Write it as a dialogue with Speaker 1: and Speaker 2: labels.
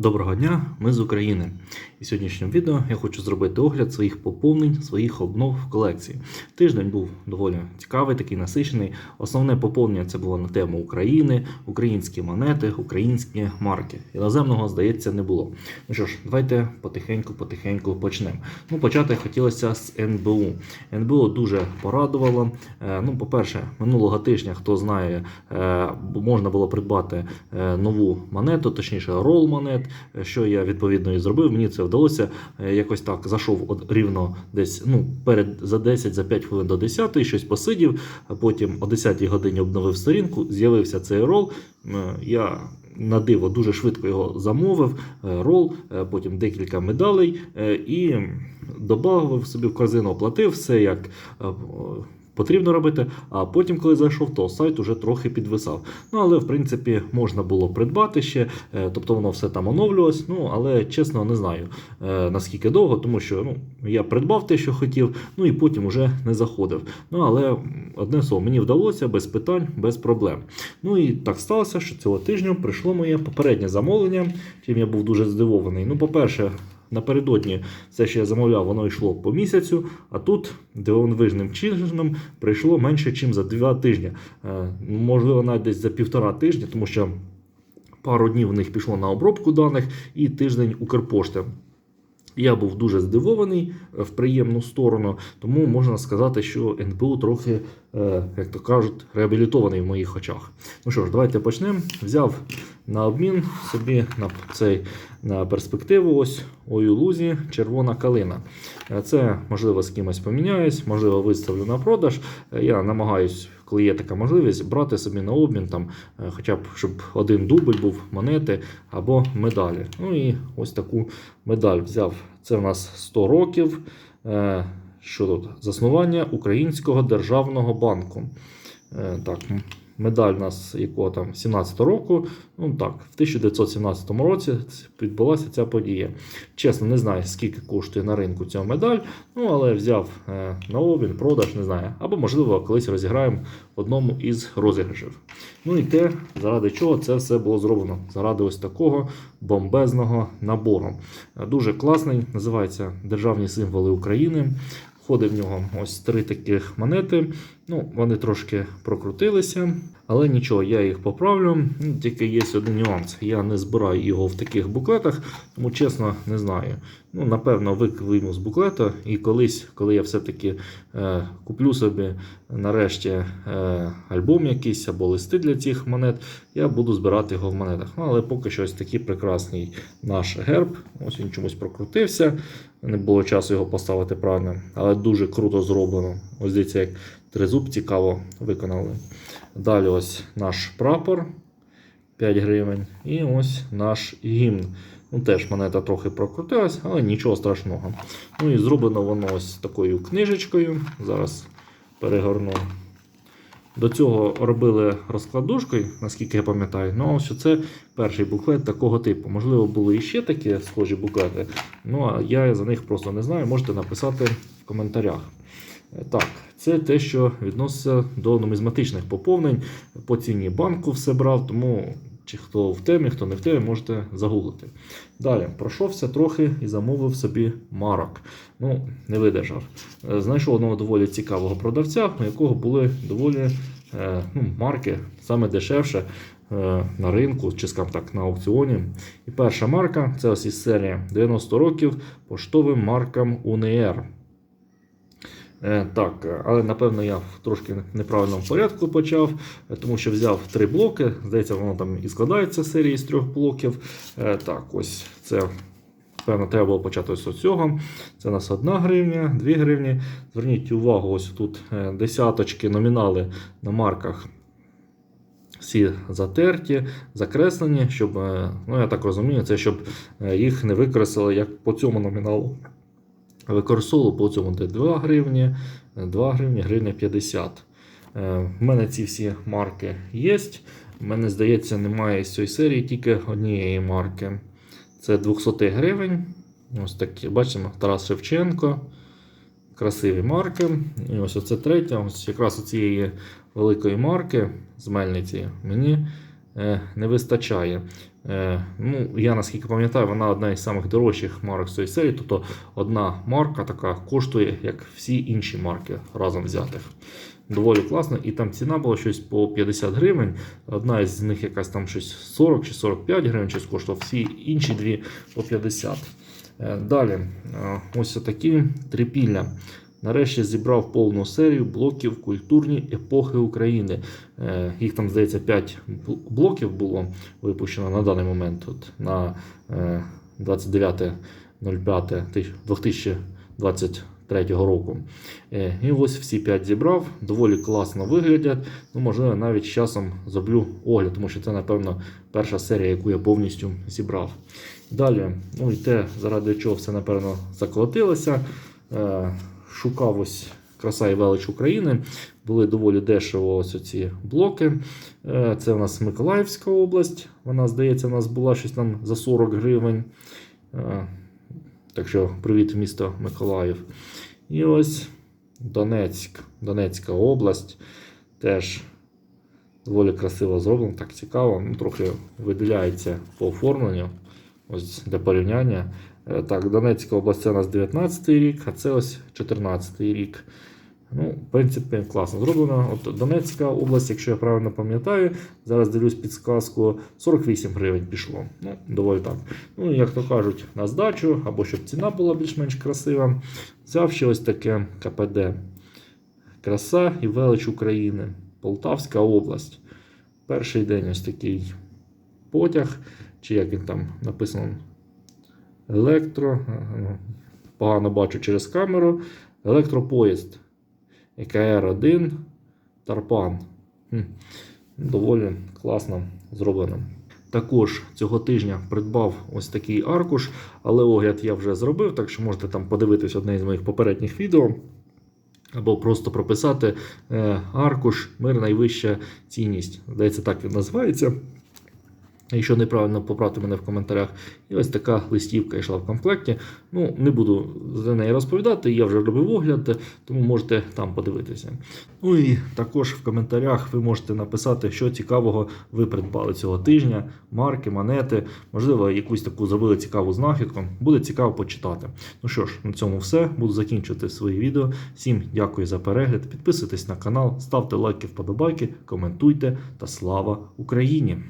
Speaker 1: Доброго дня, ми з України. І в сьогоднішньому відео я хочу зробити огляд своїх поповнень, своїх обнов в колекції. Тиждень був доволі цікавий, такий насичений. Основне поповнення це було на тему України, українські монети, українські марки. Іноземного, здається, не було. Ну що ж, давайте потихеньку-потихеньку почнемо. Ну, почати хотілося з НБУ. НБУ дуже порадувало. Е, Ну, по-перше, минулого тижня, хто знає, е, можна було придбати е, нову монету, точніше, рол монет, що я відповідно і зробив. Мені це вдалося. Е, Якось так зайшов от рівно десь ну, перед за 10 за 5 хвилин до 10, щось посидів, потім о 10 годині обновив сторінку, з'явився цей рол. Е, Я на диво дуже швидко його замовив, е, рол, е, потім декілька медалей е, і додав собі в корзину, оплатив все як е, потрібно робити. А потім, коли зайшов, то сайт уже трохи підвисав. Ну але в принципі можна було придбати ще, е, тобто воно все там оновлювалось. Ну але чесно не знаю е, наскільки довго, тому що ну, я придбав те, що хотів, ну і потім уже не заходив. Ну але одне слово, мені вдалося без питань, без проблем. Ну і так сталося, що цього тижня прийшло моє попереднє замовлення, чим я був дуже здивований. Ну, по-перше, напередодні все, що я замовляв, воно йшло по місяцю, а тут дивовижним чином прийшло менше, ніж за два тижні. Е, Можливо, навіть десь за півтора тижня, тому що пару днів в них пішло на обробку даних і тиждень Укрпошти. Я був дуже здивований е, в приємну сторону, тому можна сказати, що НПУ трохи, е, як то кажуть, реабілітований в моїх очах. Ну що ж, давайте почнемо. Взяв на обмін собі на цей на перспективу. Ось лузі червона калина. Е, Це можливо з кимось поміняюсь, можливо, виставлю на продаж. Я намагаюсь, коли є така можливість, брати собі на обмін, там, е, хоча б щоб один дубль був монети або медалі. Ну і ось таку медаль взяв. Це в нас 100 років. Е, Що тут? Заснування Українського державного банку. Е, Так, м- медаль у нас якого там 17 року. Ну так, в 1917 році відбулася ця подія. Чесно, не знаю, скільки коштує на ринку ця медаль, ну але взяв е, на обмін, продаж, не знаю. Або, можливо, колись розіграємо в одному із розіграшів. Ну і те, заради чого це все було зроблено. Заради ось такого бомбезного набору. Е, Дуже класний, називається Державні символи України. Входить в нього ось три таких монети. Ну, вони трошки прокрутилися, але нічого, я їх поправлю. Ну, Тільки є один нюанс. Я не збираю його в таких буклетах, тому чесно не знаю. Ну, напевно, вийму з буклета, і колись, коли я все-таки е, куплю собі нарешті е, альбом якийсь або листи для цих монет, я буду збирати його в монетах. Ну, але поки що ось такий прекрасний наш герб. Ось він чомусь прокрутився. Не було часу його поставити правильно, але дуже круто зроблено. Ось дивіться, як тризуб цікаво виконали. Далі ось наш прапор 5 гривень. І ось наш гімн. Ну, теж монета трохи прокрутилась, але нічого страшного. Ну і зроблено воно ось такою книжечкою. Зараз перегорну. До цього робили розкладушкою, наскільки я пам'ятаю. Ну, ось це перший буклет такого типу. Можливо, були іще такі схожі буклети. Ну, а я за них просто не знаю. Можете написати в коментарях. Так, це те, що відноситься до нумізматичних поповнень. По ціні банку все брав, тому чи хто в темі, хто не в темі, можете загуглити. Dалі пройшовся трохи і замовив собі марок. Ну, не видержав. Е, Знайшов одного доволі цікавого продавця, у якого були доволі е, ну, марки, саме дешевше е, на ринку, чи скажімо так, на аукціоні. І перша марка це ось із серії 90 років поштовим маркам УНР. Е, Так, е, але напевно я трошки неправильному порядку почав, е, тому що взяв три блоки. Здається, воно там і складається з серії з трьох блоків. Так, ось це. Певно, треба було почати з цього. Це у нас 1 гривня, 2 гривні. Зверніть увагу, ось тут десяточки номінали на марках. Всі затерті, закреслені, щоб, ну я так розумію, це щоб їх не викреслили як по цьому номіналу. Використовували по цьому де 2 гривні, 2 гривні, гривня 50. Е, В мене ці всі марки є. У мене, здається, немає з цієї серії тільки однієї марки. Це 200 гривень. Ось такі, бачимо, Тарас Шевченко. Красиві марки. І ось оце третя. Ось якраз у цієї великої марки з мельниці мені е, не вистачає. Е, ну, я наскільки пам'ятаю, вона одна із самих дорожчих марок з цієї серії. Тобто одна марка така коштує, як всі інші марки разом взятих. Доволі класно. І там ціна була щось по 50 гривень. Одна із них якась там щось 40 чи 45 гривень, щось коштувала, всі інші дві по 50. Е, Далі, е, ось такі трипілля. Нарешті зібрав повну серію блоків культурні епохи України. Е, Їх там, здається, 5 блоків було випущено на даний момент от, на е, 29.05.2023 року. Е, І ось всі 5 зібрав, доволі класно виглядять. Ну, можливо, навіть з часом зроблю огляд, тому що це, напевно, перша серія, яку я повністю зібрав. Далі, ну і те, заради чого все, напевно, заколотилося. Шукав ось краса і велич України. Були доволі дешево ось ці блоки. Е, Це у нас Миколаївська область. Вона, здається, у нас була щось там за 40 гривень. Е, Так що привіт, місто Миколаїв. І ось Донецьк, Донецька область. Теж доволі красиво зроблено, так цікаво. Ну, трохи виділяється по оформленню. Ось для порівняння. Е, Так, Донецька область це у нас 19 й рік, а це ось 14 рік. Ну, в принципі, класно зроблено. От Донецька область, якщо я правильно пам'ятаю, зараз дивлюсь підсказку, 48 гривень пішло. Ну, доволі так. Ну, як то кажуть, на здачу, або щоб ціна була більш-менш красива. Взяв ще ось таке КПД. Краса і велич України. Полтавська область. Перший день ось такий потяг, чи як він там написано, електро. Погано бачу через камеру. Електропоїзд. ЕКР-1 Тарпан. Хм, Доволі класно зроблено. Також цього тижня придбав ось такий аркуш, але огляд я вже зробив, так що можете там подивитись одне з моїх попередніх відео. Або просто прописати е, аркуш, мир найвища цінність. Здається, так він називається. Якщо неправильно поправте мене в коментарях. І ось така листівка йшла в комплекті. Ну, не буду за неї розповідати, я вже робив огляд, тому можете там подивитися. Ну і також в коментарях ви можете написати, що цікавого ви придбали цього тижня, марки, монети, можливо, якусь таку зробили цікаву знахідку. Буде цікаво почитати. Ну що ж, на цьому все. Буду закінчувати свої відео. Всім дякую за перегляд. Підписуйтесь на канал, ставте лайки, вподобайки, коментуйте та слава Україні!